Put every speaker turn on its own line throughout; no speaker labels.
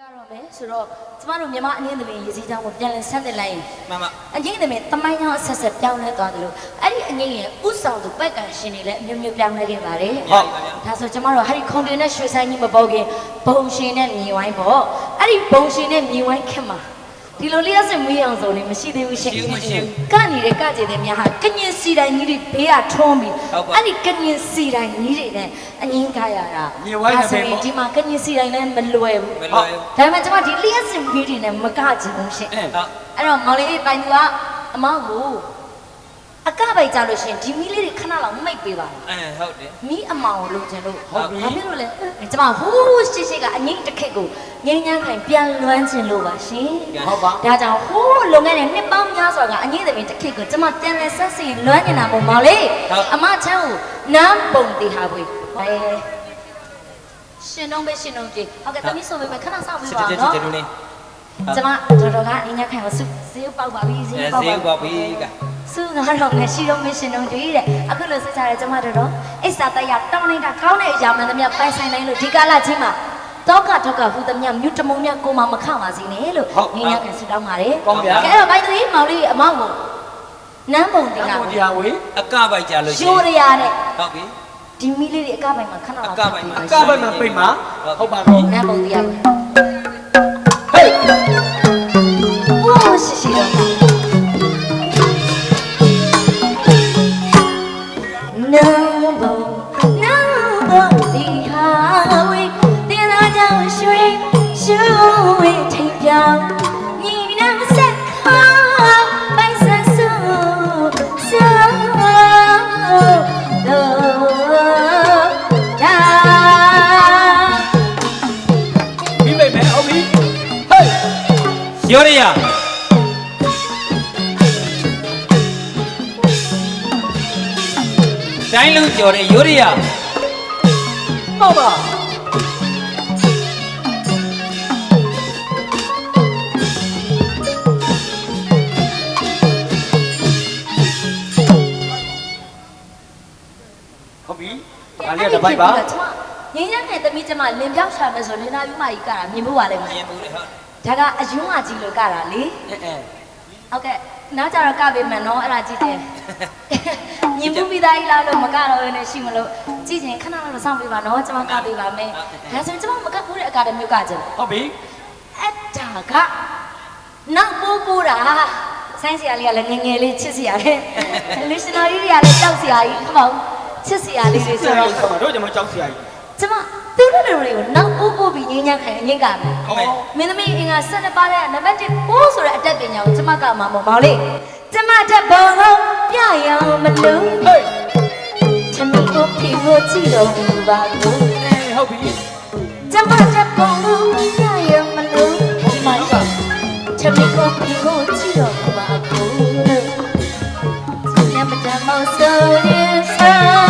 ကတော့မယ်ဆိုတော့ကျမတို့မြန်မာအငင်းသမီးရေးစည်းကြောင်းကိုပြန်လည်ဆန်းသစ်လိုက်ရင်
မှန်ပါ
အငင်းသမီးတမိုင်းကြောင်းအဆက်ဆက်ပြောင်းလဲသွားတယ်လို့အဲ့ဒီအငင်းရဲ့ဥဆောင်သူပက်ကန်ရှင်တွေလည်းအမျိုးမျိုးပြောင်းလဲခဲ့ပါတယ်
ဟုတ်
ဒါဆိုကျမတို့ဟာဒီခုံတင်နဲ့ရွှေဆိုင်ကြီးမပေါ်ခင်ဘုံရှင်နဲ့မြေဝိုင်းပေါ့အဲ့ဒီဘုံရှင်နဲ့မြေဝိုင်းခင်မှာ ဒီလိုလေးရစမေးအောင်ဆိုနေမရှိသေးဘူးရှင်
ရှိဦးမရှိဘူး
ကနေတဲ့ကကြတဲ့များဟာကညင်စီတိုင်းကြီးတွေဘေးကထုံးပြီး
ဟုတ်ပါ
အဲ့ဒီကညင်စီတိုင်းကြီးတွေနဲ့အငင်းကားရတာ
မြေဝိုင်းနဲ့ပဲ
ဒါဆိုရင်
ပေါ့
ဒီမှာကညင်စီတိုင်းလည်းမလွယ်ဘူး
မလွယ်ဘူး
ဒါပေမဲ့ကျွန်မဒီလျှက်စင်မီတွေနဲ့မကကြဘူးရှင်
အဲ
ဟုတ်
အဲ့တော့မောင်လေးပိုင်သူကအမောက်ကို အကပိုက်ကြလို့ရှရင်ဒီမီလေးတွေခဏလောက်မိတ်ပေးပါလား
အဲဟုတ်တယ်
မီးအမောင်ကိုလိုချင်လို့
ဟုတ်ပြီ
ဘာဖြစ်လို့လဲကျွန်မဟိုးရှိရှိကအငိမ့်တစ်ခက်ကိုငိမ့်ငန်းခိုင်ပြန်လွမ်းချင်လို့ပါရှင်
ဟုတ်ပါ
ဒါကြောင့်ဟိုးလုံခဲ့တဲ့နှစ်ပေါင်းများစွာကအငိမ့်သမီးတစ်ခက်ကိုကျွန်မပြန်လဲဆက်စီလွမ်းနေတာမို့မောင်လေးအမချမ်းကိုနမ်းပုံတီဟာပွေအဲရှင်တော့ပဲရှင်တော့ကြည့်ဟုတ်ကဲ့သမီးဆိုပေမဲ့ခဏစောင့်ပြီး
စစ်
ပါ
တဲ့
နော်
စစ်တဲ့လူနေ
ကျမတော်တော်ကအင်းညက်ခံကိုစုဈေးပေါက်ပါပြီဈေး
အဲ
ပေါက်
ဈေး
ပါ
ပေါက်ပြီက
စုငါတော့ငရှိတော့မရှင်တော့ကြည့်တဲ့အခုလိုစစ်ကြတယ်ကျမတော်တော်အိစာတရားတောင်းနေတာကောင်းတဲ့အရာမှန်သမျှပိုင်ဆိုင်နိုင်လို့ဒီကာလချင်းမှာတော့ကတော့ကဟူသမျှမြူတမုံမြကိုမမခပါစေနဲ့လို့အင်းညက်ခံဆုတောင်းပါတယ်
ကောင်းဗျာ
ကဲတော့ဘိုင်းသူကြီးမောင်လေးအမောက်ကိုနမ်းပုံတင်
တ
တာ
မန်တရားဝေး
အကပိုက်ကြလို့ရှိ
ရိုးရရနဲ့
ဟုတ်ပြီ
ဒီမီလေးတွေအကပိုင်မှာခဏ
အ
လောက်
ကပိုက်မှာ
အကဘက်မှာပိတ်မှာဟုတ်ပါပြီ
နမ်းပုံတင်ရပါ ရွှေဝေးထိန်ပြောင်းညီနမ်းဆက်ခါပိုင်ဆက်ဆူဆူတော့ဒါ
ပြီးပိတ်မယ်ဟုတ်ပြီဟေး ဒါလေးကတစ်ပိုက်ပါ
ငင်းရတဲ့သမီးကျမလင်ပြောက်ရှာမယ်ဆိုလင်နာယူမကြီးကတာမြင်ဖို့ပါလိမ့်မ
မြ
ယ်
င်ဘူးလေဟုတ်
ဒါကအယွန်းအကြီးလို့ကတာလေ
အဲအဲ
ဟုတ်ကဲ့နောက်ကြတော့ကပေးမယ်နော်အဲ့ဒါကြည့်တယ်မြင်မှုပြီးသားကြီးလားလို့မကတော့လည်းရှိမလို့ကြည့်ချင်ခဏတော့စောင့်ပေးပါနော်ကျမကပေးပါမယ်ဒါဆိုရင်ကျမမကဘူးတဲ့အကာတမျိုးကကြတယ်
ဟုတ်ပြီ
အဲ့ဒါကနောက်ပိုးပိုးတာဆိုင်းစရာလေးကလည်းငယ်ငယ်လေးချစ်စရာလေးလူရှင်တော်ကြီးတွေကလည်းကြောက်စရာကြီးဟုတ်ပါဘူး ချစ်စရာလေးတွေ
ဆို
ဆို
တော့
တော့
တို့ကျွန်တော်ကြောက်စရာကြီး
ကျမသူတို့တွေကိုနောက်ပိုးပိုးပြီးငင်းညက်ခံငင်းကမယ်
ဟုတ်မယ်
မင်းသမီးအင်္ဂါ12ပါးတဲ့နံပါတ်1ပိုးဆိုတဲ့အတက်ပညာကိုကျမကမှမမောင်လေးကျမတက်ဘုံကိုပြရအောင်မလို့
ဟေး
ချမကိုဖြေကိုကြည့်တော့ပါဘူး
အဲဟုတ်ပြီ
ကျမတက်ဘုံကိုပြရအောင်မလို့ဒီမှာချမကိုဖြေကိုကြည့်တော့ပါဘူးညမတမောဆို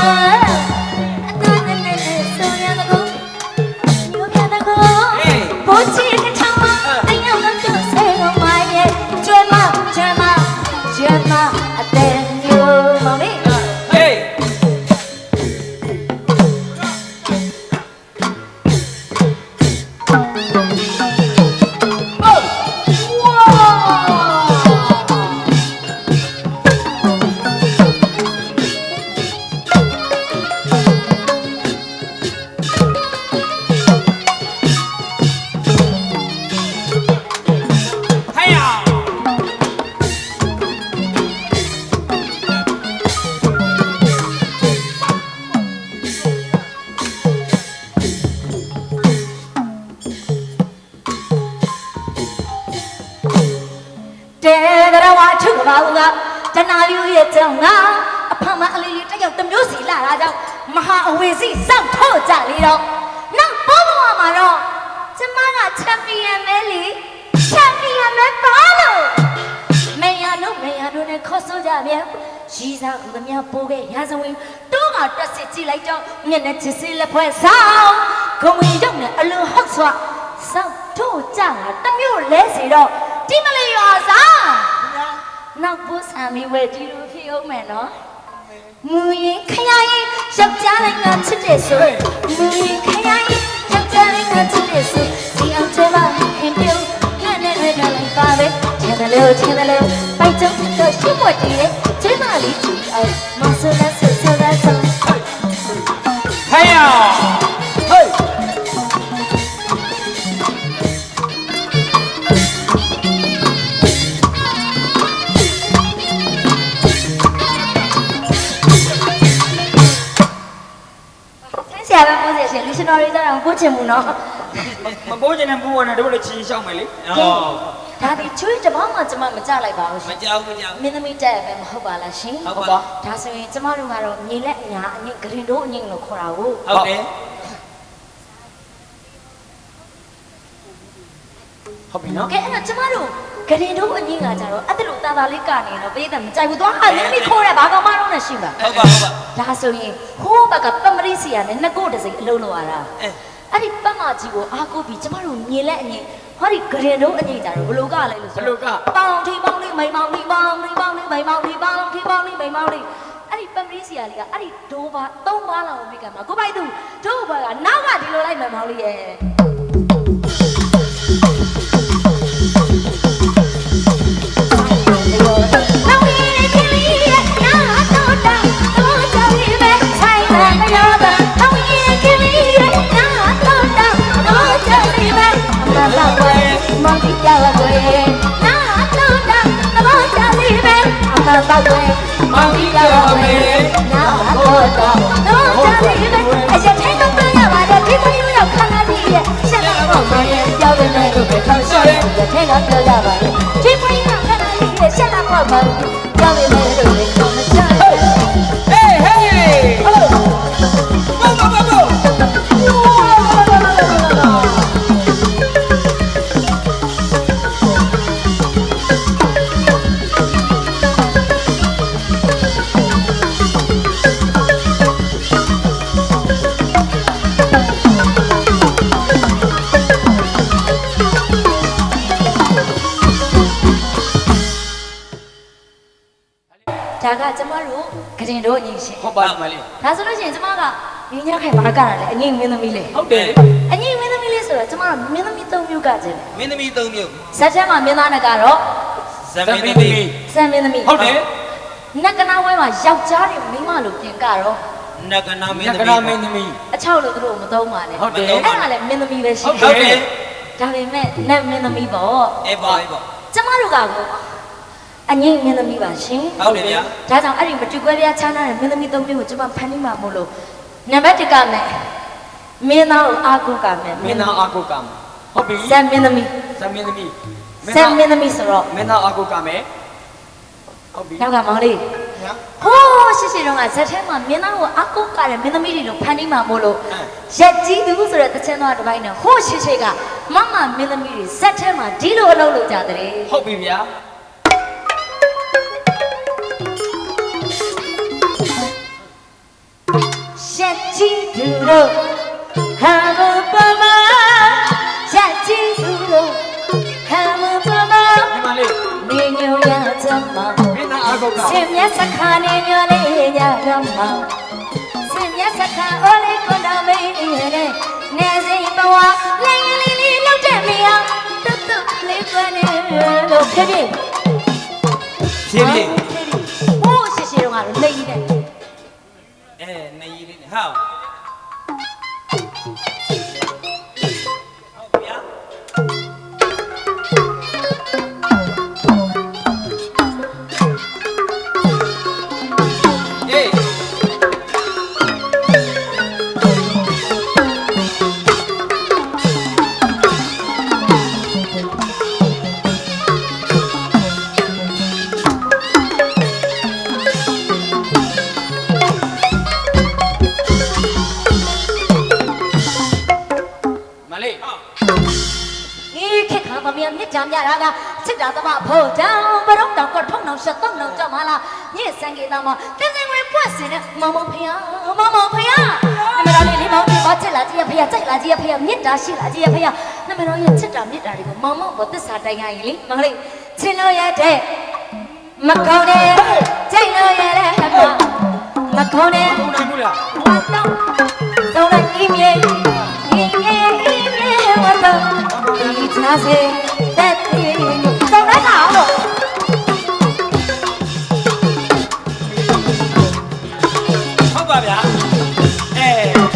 ကြောင့်မဟာအဝေစီစောင့်ထို့ကြလေတော့နောက်ဘောဘဝမှာတော့ကျမကချန်ပီယံမဲလီချန်ပီယံမဲပါလို့မေယာတို့မေယာတို့နဲ့ခေါ်ဆိုကြပြန်ရီစားကူသမျှပိုးခဲ့ရာဇဝင်တိုးကတက်စစ်ကြည့်လိုက်တော့မျက်နှာချစ်စလက်ဖွဲ့ဆောင်ဂုံဝင်ရောက်နေအလိုဟုတ်စွာစောင့်ထို့ကြတာတစ်မျိုးလဲစီတော့ဒီမလေးရွာစားနောက်ပိုးဆံမီဝဲဒီလိုဖြစ်အောင်မယ်နော် မူရင်ခရရင်ယောက်ျားလိုက်ငါချစ်တယ်ဆိုမူရင်ခရရင်ယောက်ျားလိုက်ငါချစ်တယ်ဆိုဒီအောင်ကျမခင်ပြုတ်နဲ့နဲ့နဲ့လိုက်ပါပဲချင်တယ်လို့ချင်တယ်လို့ပိုက်ကျုံတော့ရှင်းမတည်တယ်ကျမလေးချီအောင်မဆူလက်ဆူဆူလက်ဆူ
ဟဲ့
ပိုးချင်ဘူးနော်
မပိုးချင်တဲ့ဘူးဝင်တယ်တို့လည်းချီရှောက်မယ်လေ
အော်
ဒါဒီချွေးတပေါင်းမှကျမမကြလိုက်ပါဘူးရှ
မ
င်
ကြောက်မကြောက်
မင်းသမီးတက်ရပဲမဟုတ်ပါလားရှင်
ဟုတ်ပါ
ဒါဆိုရင်ကျမတို့ကတော့မြေလက်အညာအငိတ်ဂရင်တို့အငိတ်လို့ခေါ်တာကို
ဟုတ်တယ်
ဟုတ်ပြီနော်
ကဲအဲ့တော့ကျမတို့ဂရင်တို့အငိတ်ကကြတော့အဲ့ဒါလိုတာတာလေးကနေတော့ပေးတယ်မကြိုက်ဘူးသွားဟာမင်းသမီးခေါ်တယ်ဘာကောင်မတော့နဲ့ရှိပါ
ဟုတ်ပါဟုတ်ပါ
ဒါဆိုရင်ဟိုးဘက်ကပမရိစီယာနဲ့နှစ်ကိုတစိအလုံးလောက်ရတာ
အဲ
အဲ့ဒီပတ်မကြီးကိုအားကိုးပြီးကျမတို့မြေလက်အငိတ်ဟောဒီဂရင်တို့အငိတ်ကြတော့ဘလို့ကလဲလို့
ဘ
ဆို
လို့က
ပေါင်ထီပေါင်လေးမိန်ပေါင်ထီပေါင်ထီပေါင်လေးမိန်ပေါင်ထီပေါင်ထီပေါင်လေးမိန်ပေါင်လေးအဲ့ဒီပမရိစီယာလေးကအဲ့ဒီဒိုးပါသုံးပါလောက်မိကမှာကိုပိုက်သူဒိုးဘာကနောက်ကဒီလိုလိုက်မှန်ပေါင်လေးရဲ့ ပဲအမပါွယ်မကြည့်ကြွယ်နာတော့တာတော့ကြောင်ရီပဲအချက်ထိုင်တော့ပြရပါတယ်ဒီလိုရောက်ခဏလေးရဲ့ရှက်တော့မရဲ့ကြောက်တယ်လို့ပဲထောက်ရှက်တယ်ထဲကပြောကြပါလေဒီလိုရောက်ခဏလေးရဲ့ရှက်တော့မကြောက်တ ရင်တို့အညီရှင်
ဟုတ်ပါမလေး
ဒါဆိုလို့ရှိရင်ကျမကညီညာခိုင်မာကတာလေအညီမင်းသမီးလေ
ဟုတ်တယ်
အညီမင်းသမီးလေးဆိုတော့ကျမတို့မင်းသမီး၃မျိုးကကျင်တယ်
မင်းသမီးသုံးမျိုး
ဇက်ထဲမှာမင်းသားနဲ့ကတော့
ဇမင်းသမီး
စံမင်းသမီး
ဟုတ်တယ်
နက်ကနာဝဲမှာယောက်ျားတွေမိန်းမလို့ပြင်ကတော့
နဂနာမင်း
ည
သမီး
ကနာမင်းသမီး
အချောက်လို့သူတို့မသုံးပါနဲ့
ဟုတ်တယ်
အဲ့ဒါလည်းမင်းသမီးပဲရှိ
ဟုတ်
တယ်
တယ်
ဒါပေမဲ့နတ်မင်းသမီးပေါ့
အေးပါအေးပါ
ကျမတို့ကကို အငိမ့်မင်းသမီးပါရှင်
ဟုတ်တယ်ဗျာ
ဒါကြောင့်အဲ့ဒီမတူကွဲပြားခြားနားတဲ့မင်းသမီးသုံးမျိုးကိုကျမဖန်တီးမှာမို့လို့နံပါတ်1ကမဲ့မင်းသားကိုအားကိုးကမဲ့
မင်းသားအာကုကမဟုတ်ပြီ
ဇက်မင်းသမီး
ဇမင်းသမီး
ဇက်မင်းသမီးဆိုတော့
မင်းသားအာကုကမယ်ဟုတ်ပြီ
နောက်ကမောင်လေး
ညာ
ဟိုးရှိရှိတော့ကဇက်ထဲမှာမင်းသားကိုအားကိုးကတဲ့မင်းသမီးတွေလို့ဖန်တီးမှာမို့လို့
အဲ
ရက်ကြီးသူဆိုတဲ့တခြင်းသွားတစ်ပိုင်းနဲ့ဟိုးရှိရှိကမမမင်းသမီးတွေဇက်ထဲမှာဒီလိုအလုပ်လုပ်ကြတဲ့
ဟုတ်ပြီဗျာ
ရက်ကြီးသူတို့ဟာမပမရက်ကြီးသူတို့ဟာမပမ
ဒီမလေး
နေညိုရချမ်းမ
မင်းသားအာကုက
စင်မြတ်စခါနေညိုလေးရရမစင်မြတ်စခါအိုးလေးကွန်တော်မေးတဲ့နေစိဘဝလိန်လေးလေးလောက်တဲ့မရတွတ်တွတ်လေးကွနေလို့ဖြစ်ဖြစ်
ဖြည်းဖြည်း
မလေး
ဒီခေတ်ခါမမြမြစ်ကြံမြတာကစစ်တာတမဖို့တောင်ဘရုံတောင်ကထုံအောင်ရှက်တော့အောင်ကြမလားညစ်စံကေတာမှာတင်းစင်ဝင်ပွက်စင်တဲ့မမဖယားမမဖယားနမတော်လေးလေးမောင်ပြပါချက်လာကြည့်ရဖယားကြိုက်လာကြည့်ရဖယားမြစ်တာရှိလာကြည့်ရဖယား နှမတော်ရဲ့ချစ်တာမြတ်တာတွေကိုမောင်မောင်ပေါ်သစ္စာတိုင်ရရင်လေမဟုတ်လေချင်လို့ရတဲ့မကောင်းတဲ့ချိန်လို့ရတဲ့မမကောင်းတဲ့
ဟုတ်တယ်မဟုတ်လား
ဝတ်တော့ဆုံးလိုက်ဤမြေဤမြေဤမြေဝတ်တော့ဒီချာစေတဲ့ဒီဆုံးလိုက်တာအောင်လို့
ဟုတ်ပါဗျာအဲ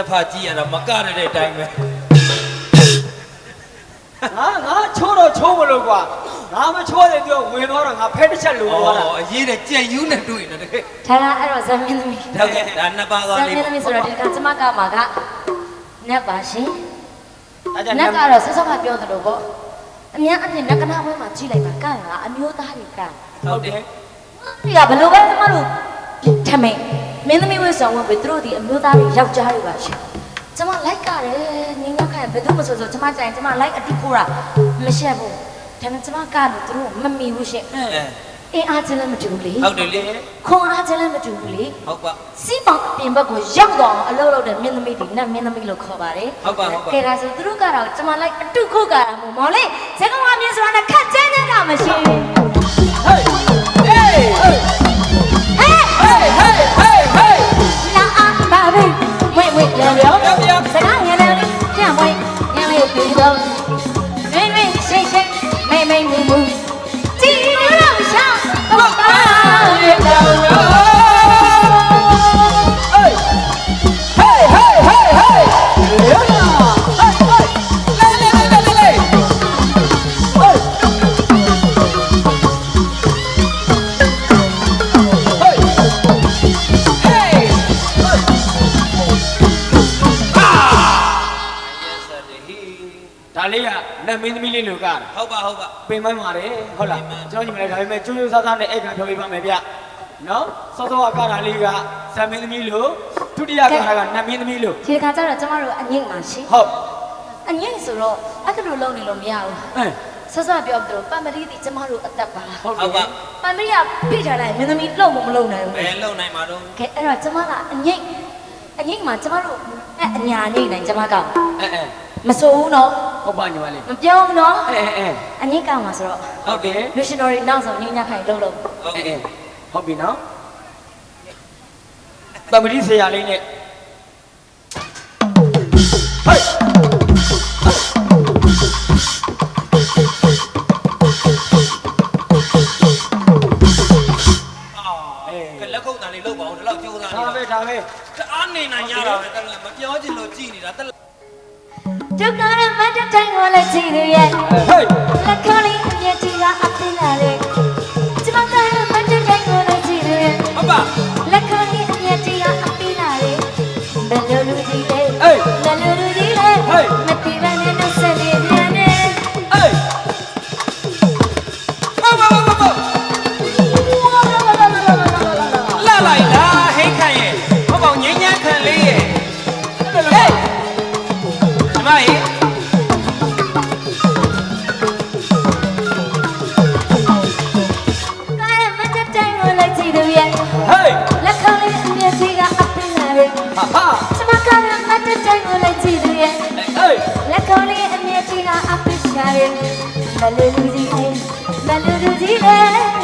က်ဖကြည့်ရတာမကရတဲ့အတိုင်းပဲ
ငါငါချိုးတော့ချိုးမလို့ကွာငါမချိုးတယ်ပြောဝင်တော့ငါဖဲတစ်ချက်လိုသွားတာ
အော်အရေးတဲ့ကြက်ယူးနဲ့တွေ့နေတယ်တကယ်
ဒါကအဲ့တော့ဇမင်းသမီး
ဟုတ်ကဲ့ဒါနှစ်ပါး
ဇ
သွား
မ
လေး
င်း
ပေါ့
သမီးဆိုတော့ဒီကကျမကမှာကနတ်ပါရှင်
ဒါကြောင့်
နတ်ကတော့ဆက်ဆက်ကပြောသလိုပေါ့အများအပြည့်နတ်ကနာဝဲမှာကြီးလိုက်ပါကကအမျိုးသားတွေက
ဟုတ်တယ်
ဒီကဘလို့ပဲကျမတို့ထမင်း မင်းသမီးဝဲဆောင်ဝင်ပြီးသူတို့ဒီအမျိုးသားတွေယောက်ျားတွေပါရှင်ကျမလိုက်ကြတယ်နင်းရခိုင်ဘယ်သူမှဆိုဆိုကျမကြိုင်ကျမလိုက်အတိခိုးတာမရှက်ဘူးဒါပေမဲ့ကျမကလို့သူတို့မမီဘူးရှင်
အဲ
အင်းအားချင်းလည်းမတူဘူးလေ
ဟုတ်တယ်လေ
ခွန်အားချင်းလည်းမတူဘူးလေ
ဟုတ်ပါ
စီးပေါင်အပြင်ဘက်ကိုရောက်တော့အောင်အလုပ်လုပ်တဲ့မင်းသမီးတွေနဲ့မင်းသမီးလို့ခေါ်ပါတယ်
ဟုတ်ပါဟုတ်ပါ
ကဲဒါဆိုသူတို့ကတော့ကျမလိုက်အတုခုတ်ကြတာမို့မော်လေးဇက်ကမမြင်ဆိုတာနဲ့ခက်ချမ်းချမ်းကမရှိဘူး
ဟေးဟေးဟေး
ဟဲ့ ပြောပြောစကားငယ်လေးပြန်ဝိတ်ငယ်လေးပြီးတော့
ဒါလေးကနတ်မင်းသမီးလေးလိုကတာ
ဟုတ်ပါဟုတ်ပါ
ပင်မပါတယ်ဟုတ်လားကျွန်တော်ညီမလေးဒါပေမဲ့ကျိုးကျိုးဆားဆားနဲ့အဲ့ခံပြောပြပါမယ်ဗျနော်စောစောကကတာလေးကဇမင်းသမီးလိုဒုတိယကတာကနတ်မင်းသမီးလို
ဒီခါကျတော့ကျမတို့အငိမ့်ပါရှင်
ဟုတ်
အငိမ့်ဆိုတော့အဲ့ဒါလိုလုပ်နေလို့မရဘူး
အဲ
ဆော့ဆော့ပြောပြီးတော့ပမ်မရီတီကျမတို့အသက်ပါ
ဟုတ်
ဟုတ်ပါ
ပမ်မရီကပြစ်ထားလိုက်မင်းသမီးလှုပ်မမလှုပ်နိုင်ဘူး
ဘယ်လုံနိုင်မှာတော့
ကဲအဲ့တော့ကျမကအငိမ့်အငိမ့်မှာကျမတို့အဲ့အညာငိမ့်နိုင်ကျမက
အဲအဲ
မစိုးဘူးနော်
ဟုတ်ပါညီမလေး
မပြောဘူးနော်
အဲအဲအဲ
အငိမ့်ကမှာဆိုတော့
ဟုတ်တယ်
လူရှင်တော်တွေနောက်ဆုံးညညခိုင်လှုပ်လို့
ဟုတ်
အဲ
ကဲ့
အဲဟုတ်ပြီနော်ပမတိဆရာလေးနဲ့ဟေး
ကလက်ခုပ်တန်လေးလောက်ပါအောင်ဒီလောက်ကြိုးစား
ဒါ
နေ
ပဲ
တော့
ဒါပဲ
တအားနေနိုင်ရတာပဲတလားမပြောချင်လို့ကြည်နေတာတလား
ဒုက္ခရမတ်တိုင်းကိုလည်းကြည့်ရရဲ့
ဟေး
လက်ခလေးအမြတ်ကြီးကအပင်းလာလေကျမကရမတ်တိုင်းကိုလည်းကြည့်ရရဲ့
ဟုတ်ပါ
လက်ခလေးအမြတ်ကြီးကအပင်းလာလေဘယ်လိုလူကြီးလဲ
ဟေး
ဘယ်လိုလူကြီးလဲ
ဟေး
မတိရနဲ့နဲ့ဆက်နေပြန်
င်းလာ
လေဘယ်လိုလူကြီးလဲဘယ်လိုလူကြီးလဲ